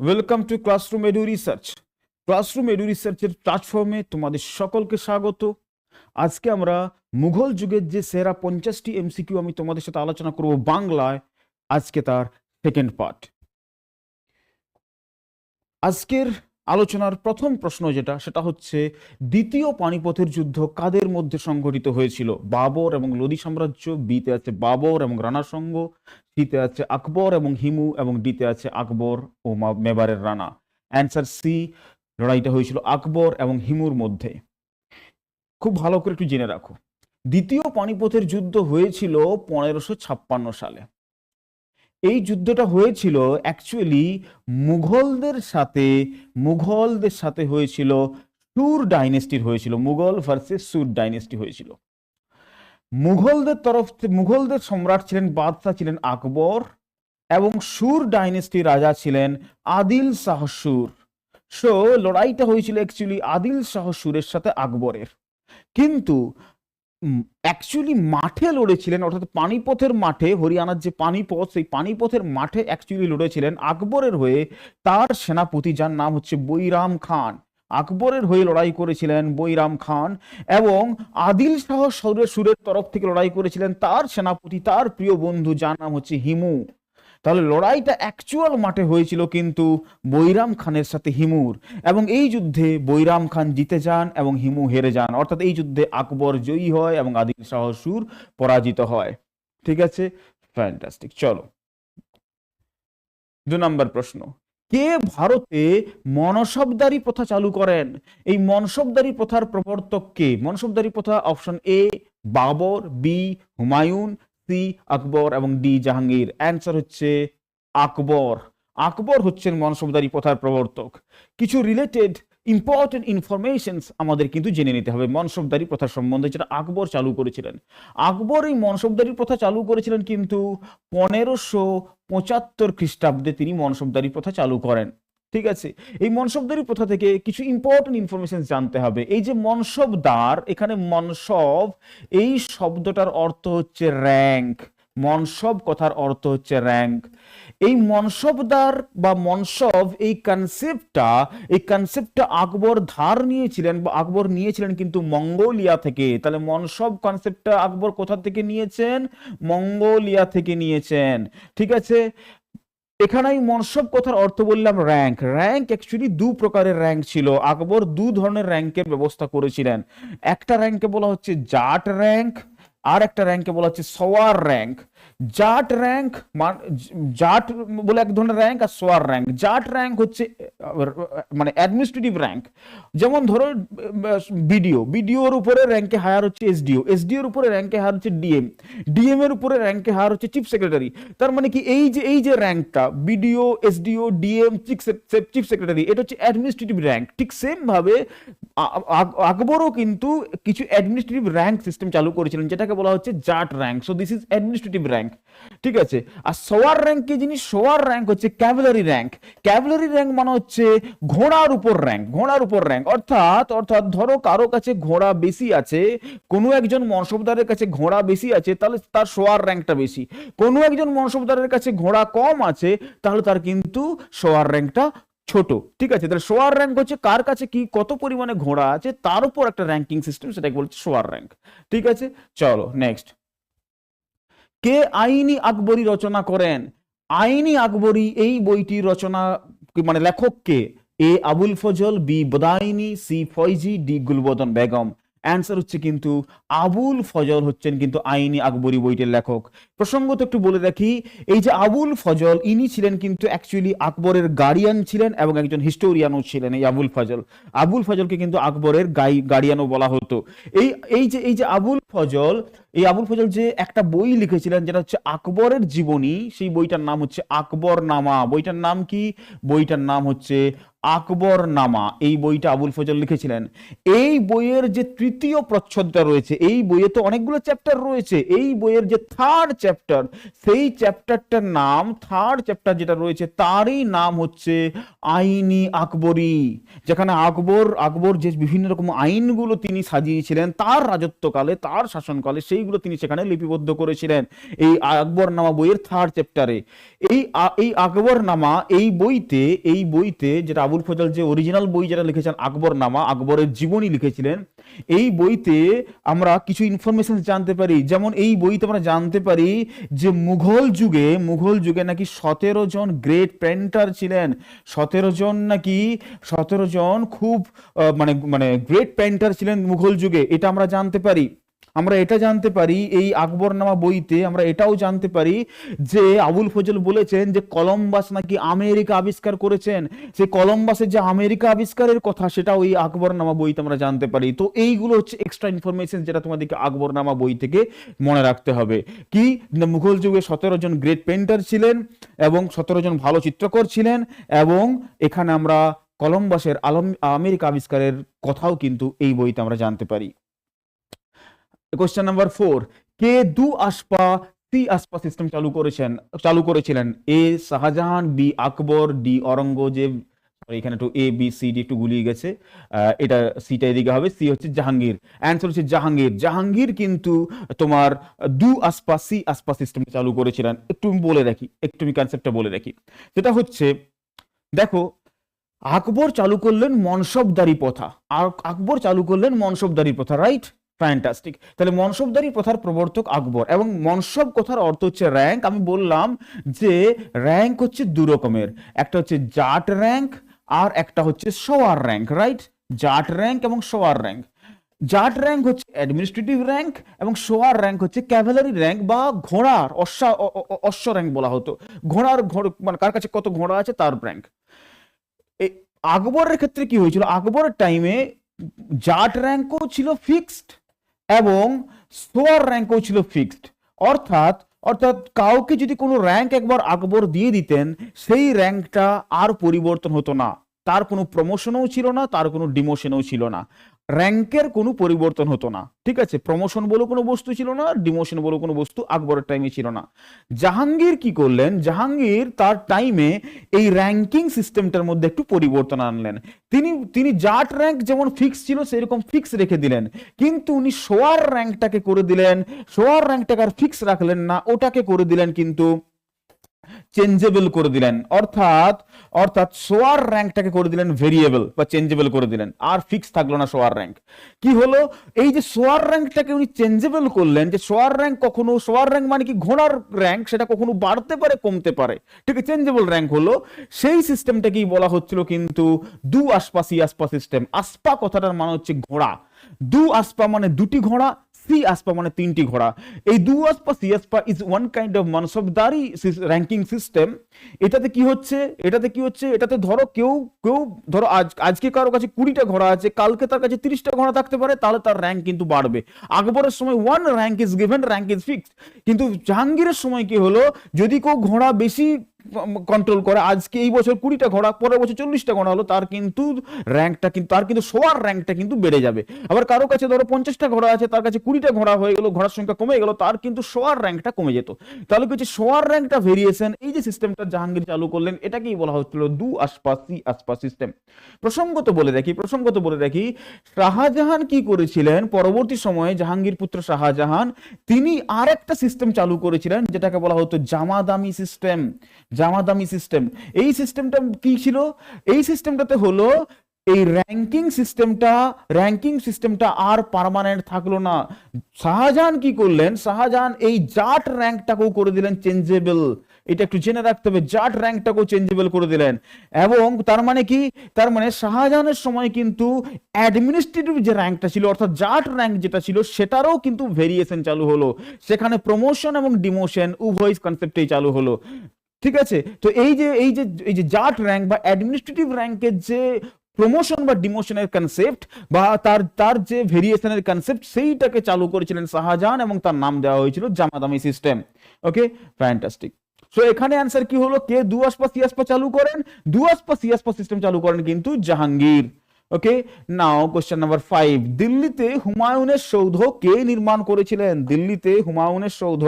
Welcome to Classroom Edu Research Classroom Edu রিসার্চের প্ল্যাটফর্মে তোমাদের সকলকে স্বাগত। আজকে আমরা মুঘল যুগের যে সেরা পঞ্চাশটি এমসিকিউ আমি তোমাদের সাথে আলোচনা করব বাংলায়। আজকে তার সেকেন্ড পার্ট আজকের আলোচনার প্রথম প্রশ্ন যেটা, সেটা হচ্ছে, দ্বিতীয় পানিপথের যুদ্ধ কাদের মধ্যে সংঘটিত হয়েছিল? বাবর এবং লোদি সাম্রাজ্য, বিতে আছে বাবর এবং রানা সংঘ সিতে আছে আকবর এবং হিমু এবং ডিতে আছে আকবর ও মেবারের রানা। অ্যান্সার সি লড়াইটা হয়েছিল আকবর এবং হিমুর মধ্যে। খুব ভালো করে একটু জেনে রাখো। দ্বিতীয় পানিপথের যুদ্ধ হয়েছিল পনেরোশো ছাপ্পান্ন সালে। এই যুদ্ধটা হয়েছিল অ্যাকচুয়ালি মুঘলদের সাথে মুঘলদের সাথে হয়েছিল সুর ডাইনেস্টির হয়েছিল। মুঘল ভার্সেস সুর ডাইনেস্টি হয়েছিল। মুঘলদের তরফ মুঘলদের সম্রাট ছিলেন বাদশাহ ছিলেন আকবর এবং সুর ডাইনেস্টির রাজা ছিলেন আদিল শাহ সুর। সো, লড়াইটা হয়েছিল অ্যাকচুয়ালি আদিল শাহ সুরের সাথে আকবরের। কিন্তু অ্যাকচুয়ালি মাঠে লড়েছিলেন, অর্থাৎ পানিপথের মাঠে, হরিয়ানার যে পানিপথ, সেই পানিপথের মাঠে অ্যাকচুয়ালি লড়েছিলেন আকবরের হয়ে তার সেনাপতি, যার নাম হচ্ছে বৈরাম খান। আকবরের হয়ে লড়াই করেছিলেন বৈরাম খান এবং আদিল শাহ সুরের সুরের তরফ থেকে লড়াই করেছিলেন তার সেনাপতি, তার প্রিয় বন্ধু, যার নাম হচ্ছে হিমু। তাহলে লড়াইটা অ্যাকচুয়াল মাঠে হয়েছিল কিন্তু বৈরাম খানের সাথে হিমুর এবং এই যুদ্ধে বৈরাম খান জিতে যান এবং হিমু হেরে যান। অর্থাৎ এই যুদ্ধে আকবর জয়ী হয় এবং আদিল শাহ সুর পরাজিত হয়। ঠিক আছে? ফ্যান্টাস্টিক চলো। দু নম্বর প্রশ্ন। কে ভারতে মনসবদারি প্রথা চালু করেন? এই মনসবদারি প্রথার প্রবর্তক কে? মনসবদারি প্রথা option A, Babar, B, Humayun, C, Akbar এবং ডি, জাহাঙ্গীর। অ্যান্সার হচ্ছে আকবর। আকবর হচ্ছেন মনসবদারি প্রথার প্রবর্তক। কিছু রিলেটেড ইম্পর্টেন্ট ইনফরমেশনস আমাদের কিন্তু জেনে নিতে হবে। মনসবদারি প্রথা সম্বন্ধে যেটা আকবর চালু করেছিলেন। আকবর এই মনসবদারি প্রথা চালু করেছিলেন কিন্তু পনেরোশো পঁচাত্তর খ্রিস্টাব্দে তিনি মনসবদারি প্রথা চালু করেন। ঠিক আছে? এই মনসবদারি প্রথা থেকে কিছু ইম্পর্টেন্ট ইনফরমেশন জানতে হবে। এই যে মনসবদার, এখানে মনসব, এই শব্দটার অর্থ হচ্ছে র্যাঙ্ক মনসব কথার অর্থ হচ্ছে র্যাঙ্ক এই মনসবদার বা মনসব, এই কনসেপ্টটা এই কনসেপ্টটা আকবর ধার নিয়েছিলেন বা আকবর নিয়েছিলেন কিন্তু মঙ্গোলিয়া থেকে। তাহলে মনসব কনসেপ্টটা আকবর কোথা থেকে নিয়েছেন? মঙ্গোলিয়া থেকে নিয়েছেন। ঠিক আছে? এখানে আমি মনসব কথার অর্থ বললাম র্যাঙ্ক র্যাঙ্ক অ্যাকচুয়ালি দু প্রকারের র্যাঙ্ক ছিল। আকবর দু ধরনের র্যাঙ্কের ব্যবস্থা করেছিলেন। একটা র্যাঙ্কে বলা হচ্ছে জাট র্যাঙ্ক আর একটা র্যাঙ্কে বলা হচ্ছে সোয়ার র্যাঙ্ক জাট র্যাঙ্ক জাট বলে এক ধরনের র্যাঙ্ক আর সোয়ার র্যাঙ্ক জাট র্যাঙ্ক হচ্ছে মানে অ্যাডমিনিস্ট্রেটিভ র্যাঙ্ক যেমন ধরো বিডিও বিডিওর উপরে র্যাঙ্কে হায়ার হচ্ছে এসডিও এসডিওর উপরে র্যাঙ্কে হায়ার হচ্ছে ডিএম ডিএম এর উপরে র্যাঙ্কে হায়ার হচ্ছে চিফ সেক্রেটারি তার মানে কি, এই যে এই যে র্যাঙ্কটা BDO SDO DM chief secretary এটা হচ্ছে অ্যাডমিনিস্ট্রেটিভ র্যাঙ্ক ঠিক সেম ভাবে আকবরও কিন্তু কিছু অ্যাডমিনিস্ট্রেটিভ র্যাঙ্ক সিস্টেম চালু করেছিলেন, যেটাকে বলা হচ্ছে zat rank so this is administrative rank ঠিক আছে? আর সোয়ার র্যাঙ্ক কি জিনিস? সোয়ার র্যাঙ্ক হচ্ছে ক্যাভেলারি র্যাঙ্ক ক্যাভেলারি র্যাঙ্ক মানে হচ্ছে ঘোড়ার উপর র্যাঙ্ক ঘোড়ার উপর র্যাঙ্ক অর্থাৎ অর্থাৎ ধরো কারও কাছে ঘোড়া বেশি আছে, কোনো একজন মনসবদারের কাছে ঘোড়া বেশি আছে, তাহলে তার সোয়ার র্যাঙ্কটা বেশি। কোনো একজন মনসবদারের কাছে ঘোড়া কম আছে, তাহলে তার কিন্তু সোয়ার র্যাঙ্কটা ছোট। ঠিক আছে? তাহলে সোয়ার র্যাঙ্ক হচ্ছে কার কাছে কি, কত পরিমাণে ঘোড়া আছে, তার উপর একটা র্যাঙ্কিং সিস্টেম সেটাকে বলছে সোয়ার র্যাঙ্ক ঠিক আছে? চলো নেক্সট কে আইনি আকবরী রচনা করেন? আইনি আকবরী এই বইটি রচনা মানে লেখক কে? A Abul Fazl, B Badayuni, C Faizi, D Gulbadan Begum. Answer হচ্ছে কিন্তু আবুল ফজল হচ্ছেন কিন্তু আইনি আকবরী বইটির লেখক। প্রসঙ্গত একটু বলে রাখি এই যে আবুল ফজল, ইনি ছিলেন কিন্তু অ্যাকচুয়ালি আকবরের গার্ডিয়ান ছিলেন এবং একজন হিস্টোরিয়ানও ছিলেন এই আবুল ফজল। আবুল ফজলকে কিন্তু আকবরের গাই গার্ডিয়ানও বলা হতো। এই এই যে এই যে আবুল ফজল এই আবুল ফজল যে একটা বই লিখেছিলেন, যেটা হচ্ছে আকবরের জীবনী, সেই বইটার নাম হচ্ছে আকবর নামা বইটার নাম কি? বইটার নাম হচ্ছে আকবর নামা এই বইটা আবুল ফজল লিখেছিলেন। এই বইয়ের যে তৃতীয় প্রচ্ছদটা রয়েছে, এই বইয়ে তো অনেকগুলো চ্যাপ্টার রয়েছে। এই বইয়ের যে থার্ড চ্যাপ্টার সেই চ্যাপ্টারটার নাম থার্ড চ্যাপ্টার যেটা রয়েছে, তারই নাম হচ্ছে আইনি আকবরী। যেখানে আকবর আকবর যে বিভিন্ন রকম আইনগুলো তিনি সাজিয়েছিলেন, তার রাজত্বকালে, তার শাসনকালে সেইগুলো তিনি সেখানে লিপিবদ্ধ করেছিলেন। এই আকবর নামা বইয়ের থার্ড চ্যাপ্টারে এই এই আকবর নামা এই বইতে এই বইতে যেটা আবুল ফজল যে অরিজিনাল বই যেটা লিখেছেন আকবর নামা আকবরের জীবনী লিখেছিলেন, এই বইতে আমরা কিছু ইনফরমেশন জানতে পারি। যেমন এই বইতে আমরা জানতে পারি যে মুঘল যুগে মুঘল যুগে নাকি সতেরো জন গ্রেট পেন্টার ছিলেন। সতেরো জন নাকি, সতেরো জন খুব মানে মানে গ্রেট পেন্টার ছিলেন মুঘল যুগে। এটা আমরা জানতে পারি। আমরা এটা জানতে পারি, এই আকবরনামা বইতে আমরা এটাও জানতে পারি যে আবুল ফজল বলেছেন যে কলম্বাস নাকি আমেরিকা আবিষ্কার করেছেন। সেই কলম্বাসের যে আমেরিকা আবিষ্কারের কথা সেটা ওই আকবরনামা বইতে আমরা জানতে পারি। তো এইগুলো হচ্ছে এক্সট্রা ইনফরমেশন যেটা তোমাদেরকে আকবরনামা বই থেকে মনে রাখতে হবে। কি? মুঘল যুগে সতেরো জন গ্রেট পেন্টার ছিলেন এবং সতেরো জন ভালো চিত্রকর ছিলেন এবং এখানে আমরা কলম্বাসের আলম আমেরিকা আবিষ্কারের কথাও কিন্তু এই বইতে আমরা জানতে পারি। কোশ্চেন নাম্বার ফোর কে দু আশপা সি আশপা সিস্টেম চালু করেছেন, চালু করেছিলেন? A Shahjahan, B Akbar, D Aurangzeb এখানে একটু এ বি সি ডি একটু গুলিয়ে গেছে। এটা সিটা এদিকে হবে সি হচ্ছে জাহাঙ্গীর। অ্যান্সার হচ্ছে জাহাঙ্গীর। জাহাঙ্গীর কিন্তু তোমার দু আসপা সি আসপা সিস্টেম চালু করেছিলেন। একটু আমি বলে রাখি, একটু আমি কনসেপ্টটা বলে রাখি। সেটা হচ্ছে, দেখো, আকবর চালু করলেন মনসবদারি প্রথা। আর আকবর চালু করলেন মনসবদারি প্রথা রাইট ফ্যান্টাস্টিক তাহলে মনসবদারি প্রথার প্রবর্তক আকবর এবং মনসব কথার অর্থ হচ্ছে র্যাঙ্ক আমি বললাম যে র্যাঙ্ক হচ্ছে দু রকমের। একটা হচ্ছে জাট র্যাঙ্ক আর একটা হচ্ছে সোয়ার র্যাঙ্ক রাইট জাট র্যাঙ্ক এবং সোয়ার র্যাঙ্ক জাট র্যাঙ্ক হচ্ছে অ্যাডমিনিস্ট্রেটিভ র্যাঙ্ক এবং সোয়ার র্যাঙ্ক হচ্ছে ক্যাভেলারি র্যাঙ্ক বা ঘোড়ার, অশ্বা অশ্ব র্যাঙ্ক বলা হতো। ঘোড়ার ঘোড় মানে কার কাছে কত ঘোড়া আছে তার র্যাঙ্ক আকবরের ক্ষেত্রে কি হয়েছিল? আকবরের টাইমে জাট র্যাঙ্কও ছিল ফিক্সড এবং সোয়ার র্যাঙ্কও ছিল ফিক্সড অর্থাৎ অর্থাৎ কাউকে যদি কোনো র্যাঙ্ক একবার আকবর দিয়ে দিতেন, সেই র্যাঙ্কটা আর পরিবর্তন হতো না। তার কোনো প্রমোশনও ছিল না, তার কোনো ডিমোশনও ছিল না। র্যাঙ্কের কোনো পরিবর্তন হতো না, ঠিক আছে? প্রমোশন বলে কোনো বস্তু ছিল না ডিমোশন বলে কোনো বস্তু আকবরের টাইমে ছিল না। জাহাঙ্গীর কি করলেন? জাহাঙ্গীর তার টাইমে এই র্যাঙ্কিং সিস্টেমটার মধ্যে একটু পরিবর্তন আনলেন। তিনি তিনি জাট র্যাঙ্ক যেমন ফিক্স ছিল, সেরকম ফিক্স রেখে দিলেন। কিন্তু উনি সোয়ার র্যাঙ্কটাকে করে দিলেন, সোয়ার র্যাঙ্কটাকে আর ফিক্স রাখলেন না, ওটাকে করে দিলেন কিন্তু চেঞ্জেবল করে দিলেন। অর্থাৎ অর্থাৎ সোয়ার র্যাঙ্কটাকে করে দিলেন ভেরিয়েবল বা চেঞ্জেবল করে দিলেন। আর ফিক্স থাকল না সোয়ার র্যাঙ্ক। কি হলো? এই যে সোয়ার র্যাঙ্কটাকে উনি চেঞ্জেবল করলেন, যে সোয়ার র্যাঙ্ক কখনো, সোয়ার র্যাঙ্ক মানে কি ঘোড়ার র্যাঙ্ক, সেটা কখনো বাড়তে পারে, কমতে পারে। ঠিক আছে চেঞ্জেবল র্যাঙ্ক হলো। সেই সিস্টেমটাকেই বলা হচ্ছিল কিন্তু দু আশপা সি আশপা সিস্টেম আসপা কথাটার মানে হচ্ছে ঘোড়া। দু আসপা মানে দুটি ঘোড়া সি আসপা মানে তিনটি ঘোড়া। এই দু আসপা, সি আসপা is one kind of mansabdari ranking system এটাতে কি হচ্ছে? এটাতে কি হচ্ছে? এটাতে ধরো কেউ কেউ ধরো আজ, আজকে কারও কাছে কুড়িটা ঘোড়া আছে, কালকে তার কাছে তিরিশটা ঘোড়া থাকতে পারে, তাহলে তার র্যাঙ্ক কিন্তু বাড়বে। আকবরের সময় one rank is given rank is fixed কিন্তু জাহাঙ্গীরের সময় কি হলো? যদি কেউ ঘোড়া বেশি কন্ট্রোল করে। আজকে এই বছর কুড়িটা ঘোড়া, পরের বছর চল্লিশটা ঘোড়া হলো। তার কিন্তু র্যাঙ্কটা কিন্তু, তার কিন্তু সোয়ার র্যাঙ্কটা কিন্তু বেড়ে যাবে। আবার কারও কাছে ধরো পঞ্চাশটা ঘোড়া আছে, তার কাছে কুড়িটা ঘোড়া হয়ে গেলো, ঘোড়ার সংখ্যা কমে গেল, তার কিন্তু সোয়ার র্যাঙ্কটা কমে যেত। তাহলে কি হচ্ছে? সোয়ার র্যাঙ্কটা ভেরিয়েশন এই যে সিস্টেমটা জাহাঙ্গীর চালু করলেন, এটাকেই বলা হচ্ছিল দু আশপাশ সি সিস্টেম প্রসঙ্গত বলে রাখি প্রসঙ্গত বলে রাখি শাহজাহান কি করেছিলেন? পরবর্তী সময়ে জাহাঙ্গীর পুত্র শাহজাহান, তিনি আরেকটা সিস্টেম চালু করেছিলেন, যেটাকে বলা হতো জামাদামি সিস্টেম জামাদামি সিস্টেম এই সিস্টেমটা কি ছিল? এই সিস্টেমটাতে হলো, এই র্যাঙ্কিং সিস্টেমটা র্যাঙ্কিং সিস্টেমটা আর পার্মানেন্ট থাকল না। শাহজাহান কি করলেন? শাহজাহান এই জাট র্যাঙ্কটাকেও করে দিলেন চেঞ্জেবল এটা একটু জেনে রাখতে হবে, জাট র্যাঙ্কটাকেও চেঞ্জেবল করে দিলেন। এবং তার মানে কি? তার মানে শাহজাহানের সময় কিন্তু অ্যাডমিনিস্ট্রেটিভ যে র্যাঙ্কটা ছিল, অর্থাৎ জাট র্যাঙ্ক যেটা ছিল, সেটারও কিন্তু ভেরিয়েশন চালু হলো। সেখানে প্রমোশন এবং ডিমোশন উভয় কনসেপ্টেই চালু হলো। ঠিক আছে? তো এই যে এই যে এই যে জাট র্যাঙ্ক বা অ্যাডমিনিস্ট্রেটিভ র্যাঙ্কের যে প্রমোশন বা ডিমোশনের কনসেপ্ট বা তার তার যে ভেরিয়েশনের কনসেপ্ট সেইটাকে চালু করেছিলেন শাহজাহান এবং তার নাম দেওয়া হয়েছিল jamadami system okay fantastic so এখানে অ্যান্সার কি হলো? কে দুয়াসপা সিয়াসপা চালু করেন? দুয়াসপা সিয়াসপা সিস্টেম চালু করেন কিন্তু Jahangir. Okay now question number five দিল্লিতে হুমায়ুনের সৌধ কে নির্মাণ করেছিলেন? দিল্লিতে হুমায়ুনের সৌধ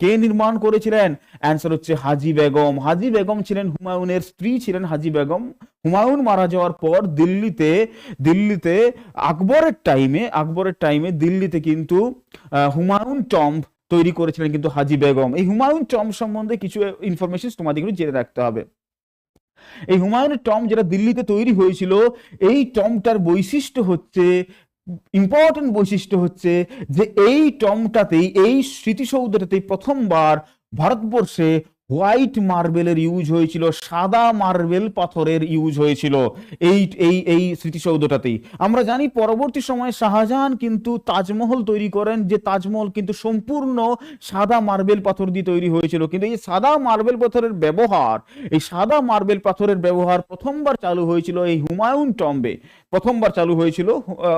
কে নির্মাণ করেছিলেন? অ্যান্সার হচ্ছে হাজি বেগম। হাজি বেগম ছিলেন হুমায়ুনের স্ত্রী ছিলেন হাজি বেগম। হুমায়ুন মারা যাওয়ার পর দিল্লিতে দিল্লিতে আকবরের টাইমে আকবরের টাইমে দিল্লিতে কিন্তু হুমায়ুন টম্ব তৈরি করেছিলেন কিন্তু হাজি বেগম। এই হুমায়ুন টম্ব সম্বন্ধে কিছু ইনফরমেশন তোমাদের জেনে রাখতে হবে। এই হুমায়ুনের টম যেটা দিল্লিতে তৈরি হয়েছিল, এই টমটার বৈশিষ্ট্য হচ্ছে ইম্পর্টেন্ট বৈশিষ্ট্য হচ্ছে যে এই টমটাতেই, এই স্মৃতিসৌধটাতেই প্রথমবার ভারতবর্ষে হোয়াইট মার্বেলের ইউজ হয়েছিল, সাদা মার্বেল পাথরের ইউজ হয়েছিল এই এই এই স্মৃতিসৌধটাতেই। আমরা জানি পরবর্তী সময়ে শাহজাহান কিন্তু তাজমহল তৈরি করেন, যে তাজমহল কিন্তু সম্পূর্ণ সাদা মার্বেল পাথর দিয়ে তৈরি হয়েছিল। কিন্তু এই সাদা মার্বেল পাথরের ব্যবহার, এই সাদা মার্বেল পাথরের ব্যবহার প্রথমবার চালু হয়েছিল এই হুমায়ুন টম্বে। প্রথমবার চালু হয়েছিল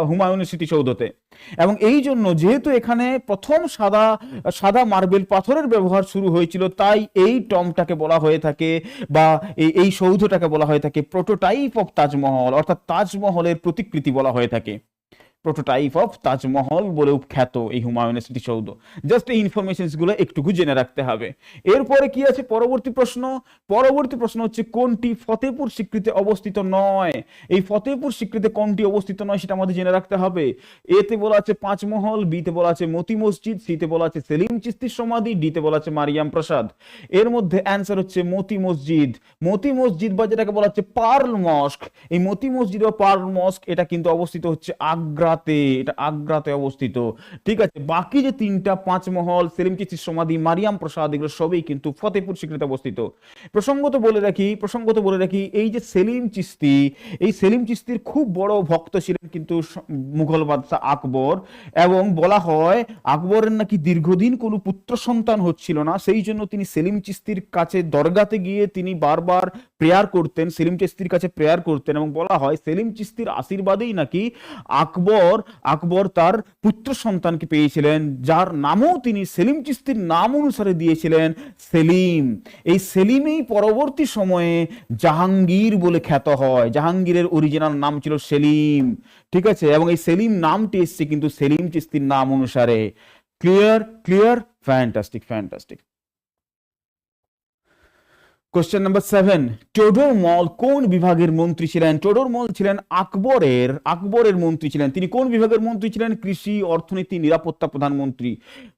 হুমায়ুনের স্মৃতিসৌধতে। এবং এই জন্য যেহেতু এখানে প্রথম সাদা সাদা মার্বেল পাথরের ব্যবহার শুরু হয়েছিল, তাই এই টমটাকে বলা হয়ে থাকে বা এই এই সৌধটাকে বলা হয়ে থাকে প্রোটোটাইপ অফ তাজমহল, অর্থাৎ তাজমহলের প্রতিকৃতি বলা হয়ে থাকে। প্রোটোটাইপ অফ তাজমহল বলেও খ্যাত এই হুমায়ুনের স্মৃতিসৌধ। জাস্ট এই ইনফরমেশনসগুলো একটুকু জেনে রাখতে হবে। এরপরে কি আছে? পরবর্তী প্রশ্ন। পরবর্তী প্রশ্ন হচ্ছে, কোনটি ফতেপুর স্বীকৃতি অবস্থিত নয়? এই ফতেপুর স্বীকৃতি কোনটি অবস্থিত নয় সেটা আমাদের জেনে রাখতে হবে। এতে বলা আছে পাঁচমহল, বিতে বলা আছে মতি মসজিদ, সিতে বলা আছে সেলিম চিস্তির সমাধি, ডিতে বলা আছে মারিয়াম প্রসাদ। এর মধ্যে অ্যান্সার হচ্ছে মতি মসজিদ। মতি মসজিদ বা যেটাকে বলা হচ্ছে পার্ল মস্ক। এই মতি মসজিদ বা পার্ল মস্ক, এটা কিন্তু অবস্থিত হচ্ছে আগ্রাতে, এটা আগ্রাতে অবস্থিত। ঠিক আছে, বাকি যে তিনটা পাঁচমহল সেলিম চিস্তির সমাধি, মারিয়াম প্রসাদ, এগুলো সবই কিন্তু ফতেপুর স্বীকৃতি অবস্থিত। প্রসঙ্গত বলে রাখি, প্রসঙ্গত বলে রাখি, এই যে সেলিম চিস্তি এই সেলিম চিস্তির খুব বড় ভক্ত ছিলেন কিন্তু মুঘল বাদশাহ আকবর এবং বলা হয় আকবরের নাকি দীর্ঘদিন কোনো পুত্র সন্তান হচ্ছিল না, সেই জন্য তিনি সেলিম চিস্তির কাছে দরগাতে গিয়ে তিনি বারবার প্রেয়ার করতেন, সেলিম চিস্তির কাছে প্রেয়ার করতেন এবং বলা হয় সেলিম চিস্তির আশীর্বাদেই নাকি আকবর আকবর তার পুত্র সন্তানকে পেয়েছিলেন, যার নামও তিনি সেলিম চিস্তির নাম অনুসারে দিয়েছিলেন সেলিম। এই সেলিমেই পরবর্তী সময়ে জাহাঙ্গীর বলে খ্যাত হয়। জাহাঙ্গীরের অরিজিনাল নাম ছিল সেলিম। ঠিক আছে? এবং এই সেলিম নামটি এসছে কিন্তু সেলিম চিস্তির নাম অনুসারে। Clear? Clear? Fantastic fantastic question number seven Todar Mal কোন বিভাগের মন্ত্রী ছিলেন? টোডর মল ছিলেন আকবরের আকবরের মন্ত্রী ছিলেন। তিনি কোন বিভাগের মন্ত্রী ছিলেন? কৃষি, অর্থনীতি, নিরাপত্তা প্রধানমন্ত্রী।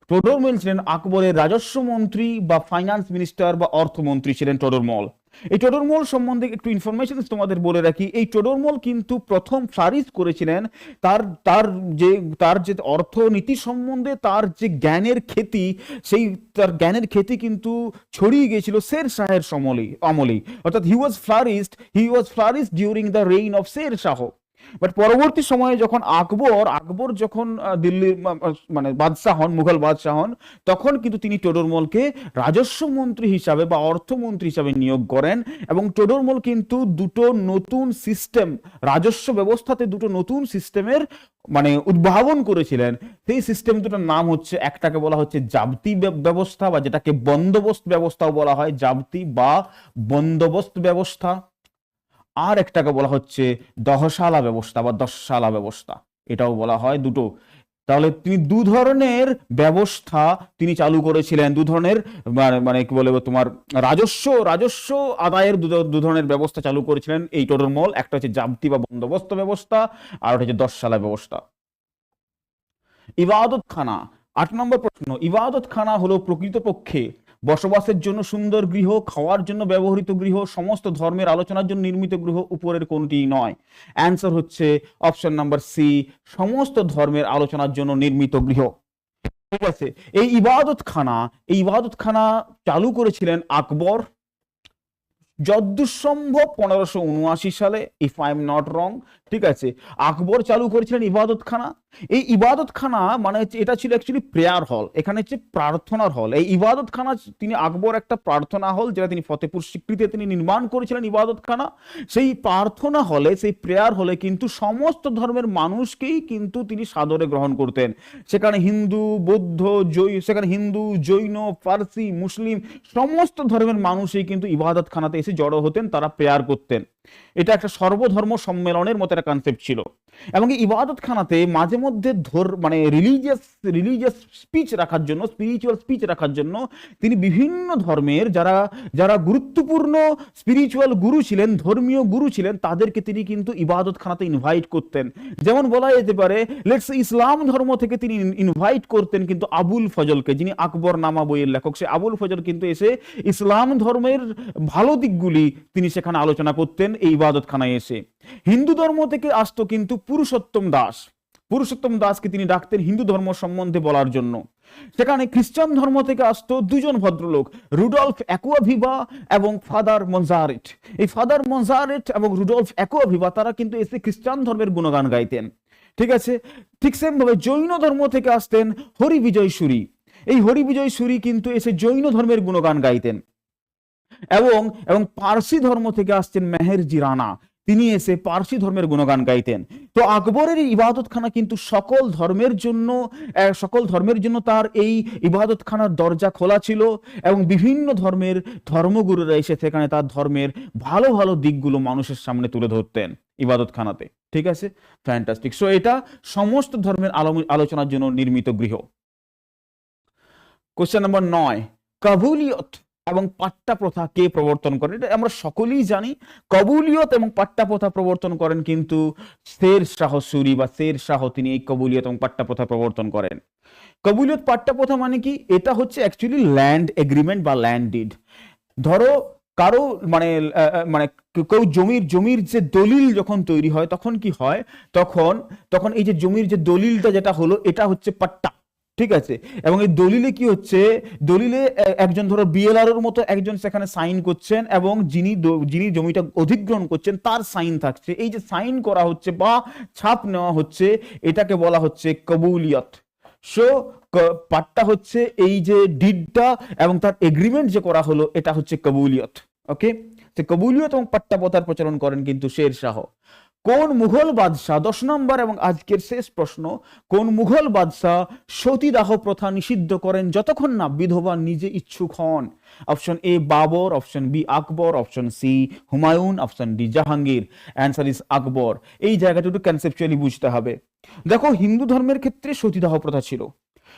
টোডর মল ছিলেন আকবরের রাজস্ব মন্ত্রী বা ফাইন্যান্স মিনিস্টার বা অর্থমন্ত্রী ছিলেন টোডর মল এই টোডরমল সম্বন্ধে একটু ইনফরমেশন তোমাদের বলে রাখি। এই টোডরমল কিন্তু প্রথম ফারিজ করেছিলেন। তার তার যে তার যে অর্থনীতি সম্বন্ধে তার যে জ্ঞানের খ্যাতি সেই, তার জ্ঞানের খ্যাতি কিন্তু ছড়িয়ে গিয়েছিল শের শাহের সমলে, আমলেই। অর্থাৎ he was florist he was florist during the reign of Sher Shah but পরবর্তী সময়ে যখন আকবর আকবর যখন দিল্লির মানে বাদশাহ হন, মুঘল বাদশাহ হন, তখন কিন্তু তিনি টোডরমলকে রাজস্ব মন্ত্রী হিসাবে বা অর্থমন্ত্রী হিসাবে নিয়োগ করেন এবং টোডরমল কিন্তু দুটো নতুন সিস্টেম রাজস্ব ব্যবস্থাতে দুটো নতুন সিস্টেমের মানে উদ্ভাবন করেছিলেন। সেই সিস্টেম দুটোর নাম হচ্ছে, একটাকে বলা হচ্ছে জাবতি ব্যবস্থা বা যেটাকে বন্দোবস্ত ব্যবস্থাও বলা হয়, জাবতি বা বন্দোবস্ত ব্যবস্থা। আর একটাকে বলা হচ্ছে দহশালা ব্যবস্থা বা দশশালা ব্যবস্থা। এটাও বলা হয় দুটো। তাহলে তিনি দু ধরনের ব্যবস্থা তিনি চালু করেছিলেন। দু ধরনের, মানে- মানে কি বলে তোমার রাজস্ব রাজস্ব আদায়ের দু ধরনের ব্যবস্থা চালু করেছিলেন এই টোটরমল একটা হচ্ছে জাবতি বা বন্দোবস্ত ব্যবস্থা, আর হচ্ছে দশশালা ব্যবস্থা। ইবাদত খানা আট নম্বর প্রশ্ন ইবাদত খানা হলো প্রকৃতপক্ষে বসবাসের জন্য সুন্দর গৃহ, খাওয়ার জন্য ব্যবহৃত গৃহ, সমস্ত ধর্মের আলোচনার জন্য নির্মিত গৃহ উপরের কোনটি নয়। অ্যান্সার হচ্ছে অপশন নাম্বার সি সমস্ত ধর্মের আলোচনার জন্য নির্মিত গৃহ। ঠিক আছে? এই ইবাদতখানা এই ইবাদতখানা চালু করেছিলেন আকবর। যদ্দূর সম্ভব পনেরোশো উনআশি সালে if I am not wrong ঠিক আছে? আকবর চালু করেছিলেন ইবাদতখানা। এই ইবাদতখানা মানে হচ্ছে, এটা ছিল অ্যাকচুয়ালি প্রেয়ার হল এখানে হচ্ছে প্রার্থনার হল এই ইবাদতখানা, তিনি আকবর একটা প্রার্থনা হল যেটা তিনি ফতেপুর স্বীকৃতিতে তিনি নির্মাণ করেছিলেন ইবাদতখানা। সেই প্রার্থনা হলে সেই প্রেয়ার হলে কিন্তু সমস্ত ধর্মের মানুষকেই কিন্তু তিনি সাদরে গ্রহণ করতেন। সেখানে হিন্দু, বৌদ্ধ, জৈ, সেখানে হিন্দু, জৈন, ফার্সি, মুসলিম, সমস্ত ধর্মের মানুষই কিন্তু ইবাদতখানাতে এসে জড়ো হতেন তারা প্রেয়ার করতেন। এটা একটা সর্বধর্ম সম্মেলনের মতো একটা কনসেপ্ট ছিল। এবং ইবাদত খানাতে মাঝে মধ্যে ধর মানে রিলিজিয়াস রিলিজিয়াস স্পিচ রাখার জন্য স্পিরিচুয়াল স্পিচ রাখার জন্য তিনি বিভিন্ন ধর্মের যারা যারা গুরুত্বপূর্ণ স্পিরিচুয়াল গুরু ছিলেন, ধর্মীয় গুরু ছিলেন, তাদেরকে তিনি কিন্তু ইবাদত খানাতে ইনভাইট করতেন। যেমন বলা যেতে পারে লেটস ইসলাম ধর্ম থেকে তিনি ইনভাইট করতেন কিন্তু আবুল ফজলকে, যিনি আকবর নামা বইয়ের লেখক, সে আবুল ফজল কিন্তু এসে ইসলাম ধর্মের ভালো দিকগুলি তিনি সেখানে আলোচনা করতেন এই ইবাদতখানায় এসে। হিন্দু ধর্ম থেকে আসতো কিন্তু পুরুষোত্তম দাস। পুরুষোত্তম দাসকে তিনি ডাকতেন হিন্দু ধর্ম সম্বন্ধে বলার জন্য। সেখানে খ্রিস্টান ধর্ম থেকে আসতো দুজন ভদ্রলোক, রুডলফ অ্যাকুয়াভিভা এবং ফাদার মনজারেট। এই ফাদার মনজারেট এবং রুডলফ অ্যাকুয়াভিভা, তারা কিন্তু এসে খ্রিস্টান ধর্মের গুণগান গাইতেন। ঠিক আছে? ঠিক সেম ভাবে জৈন ধর্ম থেকে আসতেন হরি বিজয় সুরি এই হরি বিজয় সুরি কিন্তু এসে জৈন ধর্মের গুণগান গাইতেন। এবং এবং পার্সি ধর্ম থেকে আসছেন মেহেরজি রানা তিনি এসে পার্সি ধর্মের গুণগান গাইতেন। তো আকবরের ইবাদতখানা কিন্তু সকল ধর্মের জন্য সকল ধর্মের জন্য তার এই ইবাদতখানার দরজা খোলা ছিল এবং বিভিন্ন ধর্মের ধর্মগুরুরা এসে সেখানে তার ধর্মের ভালো ভালো দিকগুলো মানুষের সামনে তুলে ধরতেন ইবাদতখানাতে। ঠিক আছে? ফ্যান্টাস্টিক সো এটা সমস্ত ধর্মের আলো- আলোচনার জন্য নির্মিত গৃহ। কোশ্চেন নম্বর নয় কাবুলিয়ত এবং পাট্টা প্রথা কে প্রবর্তন করেন? এটা আমরা সকলেই জানি। কবুলিয়ত এবং পাট্টা প্রথা প্রবর্তন করেন কিন্তু শের শাহ সুরি বা শের শাহ তিনি এই কবুলিয়ত এবং পাট্টা প্রথা প্রবর্তন করেন। কবুলিয়ত, পাট্টা প্রথা মানে কি? এটা হচ্ছে অ্যাকচুয়ালি ল্যান্ড এগ্রিমেন্ট বা ল্যান্ড ডিড ধরো কারও মানে মানে কেউ জমির জমির যে দলিল যখন তৈরি হয়, তখন কি হয়? তখন তখন এই যে জমির যে দলিলটা যেটা হলো, এটা হচ্ছে পাট্টা। ঠিক আছে? এবং এই দলিলে কি হচ্ছে? দলিলে একজন ধরো বিএলআর মতো একজন সেখানে সাইন করছেন এবং যিনি যিনি জমিটা অধিগ্রহণ করছেন, তার সাইন থাকছে। এই যে সাইন করা হচ্ছে বা ছাপ নেওয়া হচ্ছে, এটাকে বলা হচ্ছে কবুলিয়ত। সো পাট্টা হচ্ছে এই যে ডিডটা এবং তার এগ্রিমেন্ট যে করা হলো, এটা হচ্ছে কবুলিয়ত। ওকে তো কবুলিয়ত এবং পাট্টা প্রচলন করেন কিন্তু শের শাহ। কোন মুঘল বাদশাহ, দশ নম্বর এবং আজকের শেষ প্রশ্ন, কোন মুঘল বাদশাহ সতীদাহ প্রথা নিষিদ্ধ করেন যতক্ষণ না বিধবা নিজে ইচ্ছুক হন? Option A, Babar, option B, Akbar, option C, Humayun, option D, Jahangir. Answer is Akbar. এই জায়গাটা একটু কনসেপচুয়ালি বুঝতে হবে। দেখো, হিন্দু ধর্মের ক্ষেত্রে সতীদাহ প্রথা ছিল।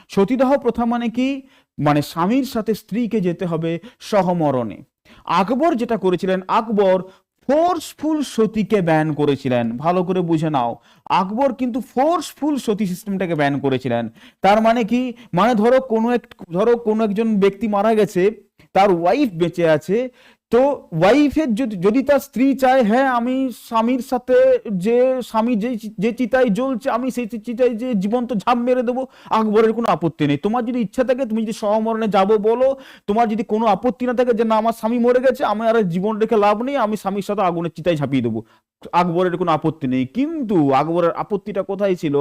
সতীদাহ প্রথা মানে কি? মানে স্বামীর সাথে স্ত্রীকে যেতে হবে সহমরণে। আকবর যেটা করেছিলেন, আকবর ফোর্সফুল সতীকে ব্যান করেছিলেন। ভালো করে বুঝে নাও। আকবর কিন্তু ফোর্সফুল সতী সিস্টেমটাকে ব্যান করেছিলেন। তার মানে কি? মানে ধরো কোনো এক ধরো কোনো একজন ব্যক্তি মারা গেছে, তার ওয়াইফ বেঁচে আছে তো ওয়াইফের যদি তার স্ত্রী চায় হ্যাঁ আমি স্বামীর সাথে যে স্বামী যে যে চিতায় জ্বলছে, আমি সেই চিতায় যে জীবন্ত ঝাঁপ মেরে দেবো, আকবরের কোনো আপত্তি নেই। তোমার যদি ইচ্ছা থাকে, তুমি যদি সহমরণে যাব বলো, তোমার যদি কোনো আপত্তি না থাকে যে না, আমার স্বামী মরে গেছে, আমি আর জীবন রেখে লাভ নেই, আমি স্বামীর সাথে আগুনের চিতায় ঝাঁপিয়ে দেবো। আকবরের কোনো আপত্তি নেই। কিন্তু আকবরের আপত্তিটা কোথায় ছিল?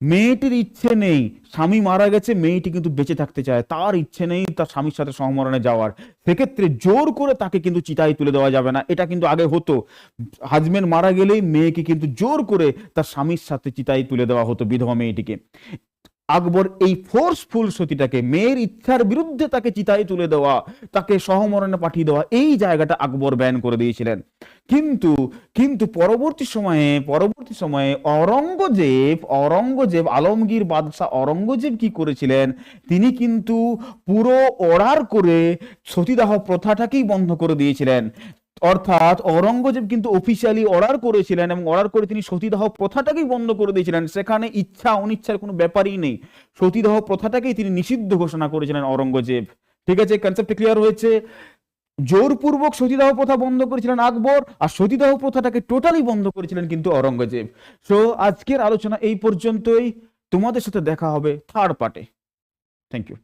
মেয়েটির ইচ্ছে নেই। স্বামী মারা গেছে, মেয়েটি কিন্তু বেঁচে থাকতে চায়। তার ইচ্ছে নেই তার স্বামীর সাথে সমরণে যাওয়ার। সেক্ষেত্রে জোর করে তাকে কিন্তু চিতায় তুলে দেওয়া যাবে না। এটা কিন্তু আগে হতো। হাজবেন্ড মারা গেলেই মেয়েকে কিন্তু জোর করে তার স্বামীর সাথে চিতায় তুলে দেওয়া হতো বিধবা মেয়েটিকে। আকবর এই ফোর্সফুল সতীটাকে, মেয়ের ইচ্ছার বিরুদ্ধে তাকে চিতায় তুলে দেওয়া, তাকে সহমরণে পাঠিয়ে দেওয়া, এই জায়গাটা আকবর ব্যান করে দিয়েছিলেন। কিন্তু কিন্তু পরবর্তী সময়ে পরবর্তী সময়ে অরঙ্গজেব অরঙ্গজেব আলমগীর বাদশাহ অরঙ্গজেব কি করেছিলেন? তিনি কিন্তু পুরো অর্ডার করে সতীদাহ প্রথাটাকেই বন্ধ করে দিয়েছিলেন। অর্থাৎ অরঙ্গজেব কিন্তু অফিসিয়ালি অর্ডার করেছিলেন এবং অর্ডার করে তিনি সতীদাহ প্রথাটাকেই বন্ধ করে দিয়েছিলেন। সেখানে ইচ্ছা, অনিচ্ছার কোনো ব্যাপারই নেই। সতীদাহ প্রথাটাকেই তিনি নিষিদ্ধ ঘোষণা করেছিলেন অরঙ্গজেব ঠিক আছে কনসেপ্ট ক্লিয়ার হয়েছে। জোরপূর্বক সতীদাহ প্রথা বন্ধ করেছিলেন আকবর আর সতীদাহ প্রথাটাকে টোটালি বন্ধ করেছিলেন কিন্তু অরঙ্গজেব সো আজকের আলোচনা এই পর্যন্তই। তোমাদের সাথে দেখা হবে থার্ড পার্টে থ্যাংক ইউ